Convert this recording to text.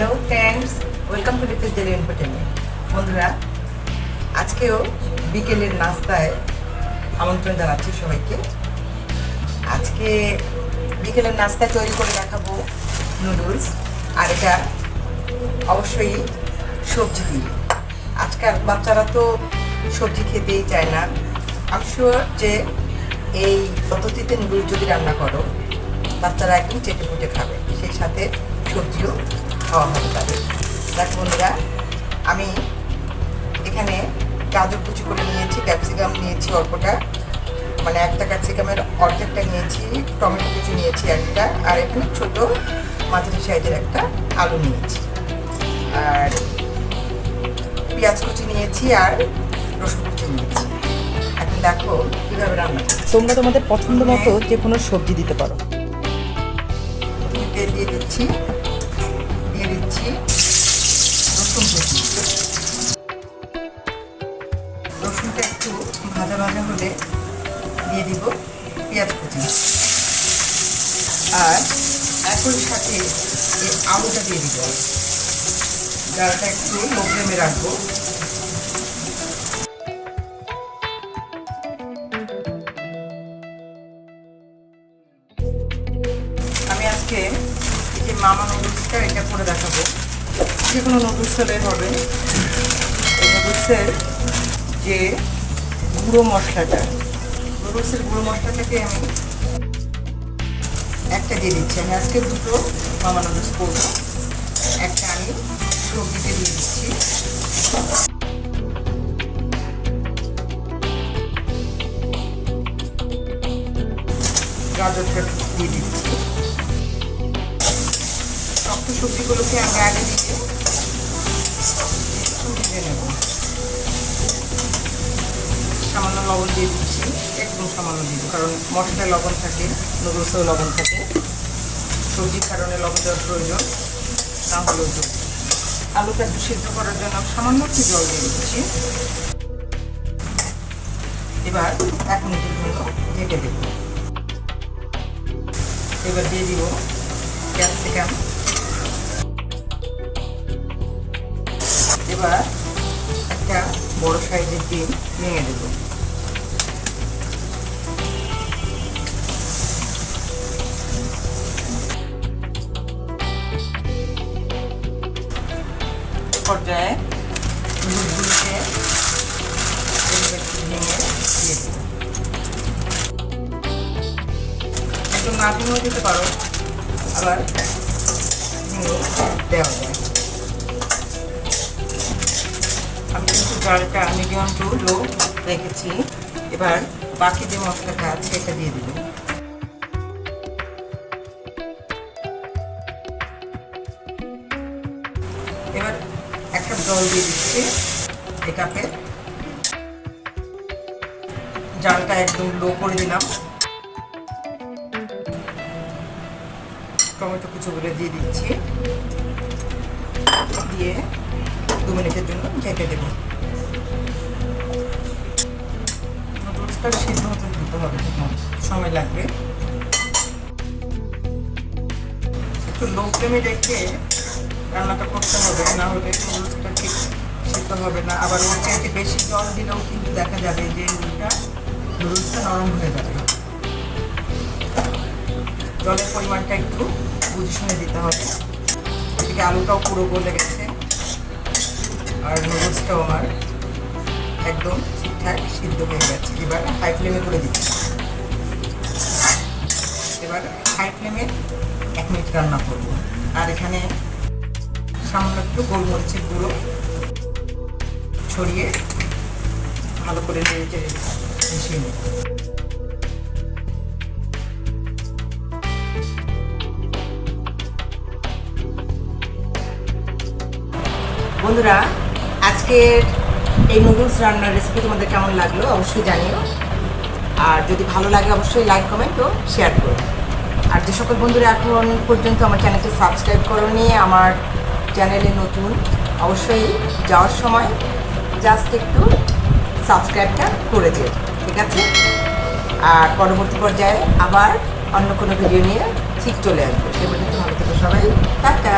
Hello friends welcome to Ritesh daily entertainment বন্ধুরা, আজকেও বিকেলের নাস্তায় আমন্ত্রণ জানাচ্ছি সবাইকে। আজকে বিকেলের নাস্তায় তৈরি করে দেখাবো নুডলস, আর এটা অবশ্যই সবজি দিয়ে। আজকাল বাচ্চারা তো সবজি খেতেই চায় না। আমি যে এই পদ্ধতিতে নুডলস যদি রান্না করো, বাচ্চারা একদম চেটে খাবে। সেই সাথে সবজিও খাওয়া হবে তাদের দেখ বন্ধুরা আমি এখানে গাজর কুচি করে নিয়েছি ক্যাপসিকাম নিয়েছি অল্পটা। মানে একটা ক্যাপসিকামের অর্ধেকটা নিয়েছি টমেটো কুচি নিয়েছি একটা আর এখানে ছোট মাঝারি সাইজের একটা আলু নিয়েছি। আর পেঁয়াজ কুচি নিয়েছি আর রসুন কুচি নিয়েছি। এখন দেখো কীভাবে রান্না তোমরা তোমাদের পছন্দ মতো যে কোনো সবজি দিতে পারো। তেল দিয়ে দিচ্ছি। দিচ্ছি রসুনটা একটু ভাজা ভাজা হলে দিয়ে দিব পেঁয়াজ আর একই সাথে এই আলুটা দিয়ে দিব। ডালটা একটু লো রাখব। আমি আজকে মামা নুডলসটা এটা করে দেখাবো। যে কোনো নুডলস হলে হবে। এই নুডলসের যে গুঁড়ো মশলাটা। নুডলসের গুঁড়ো মশলাটাকে আমি একটা দিয়ে দিচ্ছি। আমি আজকে দুটো মামা নুডলস করব। একটা আমি সবজিতে দিয়ে দিচ্ছি। গাজরটা দিয়ে দিচ্ছি। শক্ত সবজিগুলোকে আমি আগে নেব সামান্য লবণ দিয়ে দিচ্ছি, একদম সামান্য দিব কারণ মশলায় লবণ থাকে, নুডলসেও লবণ থাকে। সবজির কারণে লবণ দেওয়ার প্রয়োজন, না হলেও আলুটা একটু সিদ্ধ করার জন্য সামান্য একটু জল দিয়ে দিচ্ছি। এবার এক মিনিটের জন্য ঢেকে দেব। এবার দিয়ে দিব ক্যাপসিকাম। এবার একটা বড় সাইজের ডিম ভেঙে দেব। পর্যায়ে দুধগুলোকে ভেঙে একটু না ভেঙেও পারো, আবার ভেঙে দেওয়া যায়। জালটা মিডিয়াম টু লো রেখেছি, এবার বাকি যে মশলাটা আছে, এটা দিয়ে দিব। এবার একটা জল দিয়ে দিচ্ছি এই কাপে। জালটা একদম লো করে দিলাম। টমেটো কুচোগুলো দিয়ে দিচ্ছি। দিয়ে দু মিনিটের জন্য ঢেকে দেবো। নুডলসটা সিদ্ধ হতে দিতে হবে সময় লাগবে। একটু লো ফ্লেমে রেখে রান্নাটা করতে হবে, না হলে ঠিক সিদ্ধ হবে না। আবার ওর চাইতে বেশি জল দিলেও কিন্তু দেখা যাবে যে ওইটা নুডলসটা নরম হয়ে যাবে। জলের পরিমাণটা একটু বুঝে শুনে দিতে হবে। এদিকে আলুটাও পুরো গলে গেছে। আর নুডলসটাও আমার একদম ঠিকঠাক সিদ্ধ হয়ে গেছে। এবার হাই ফ্লেমে করে দিচ্ছি। এবার হাই ফ্লেমে এক মিনিট রান্না করব। আর এখানে সামান্য একটু গোলমরিচের গুঁড়ো ছড়িয়ে ভালো করে মিশিয়ে নেব। বন্ধুরা, আজকের এই নুডলস রান্নার রেসিপি তোমাদের কেমন লাগল অবশ্যই জানিও। আর যদি ভালো লাগে অবশ্যই লাইক কমেন্ট ও শেয়ার করো। আর যে সকল বন্ধুরা এখন পর্যন্ত আমার চ্যানেলটি সাবস্ক্রাইব করোনি, আমার চ্যানেলে নতুন, অবশ্যই যাওয়ার সময় জাস্ট একটু সাবস্ক্রাইবটা করে দিও, ঠিক আছে? আর পরবর্তী পর্যায়ে আবার অন্য কোনো ভিডিও নিয়ে ঠিক চলে আসব। সে পর্যন্ত ভালো থেকো সবাই। টাটা!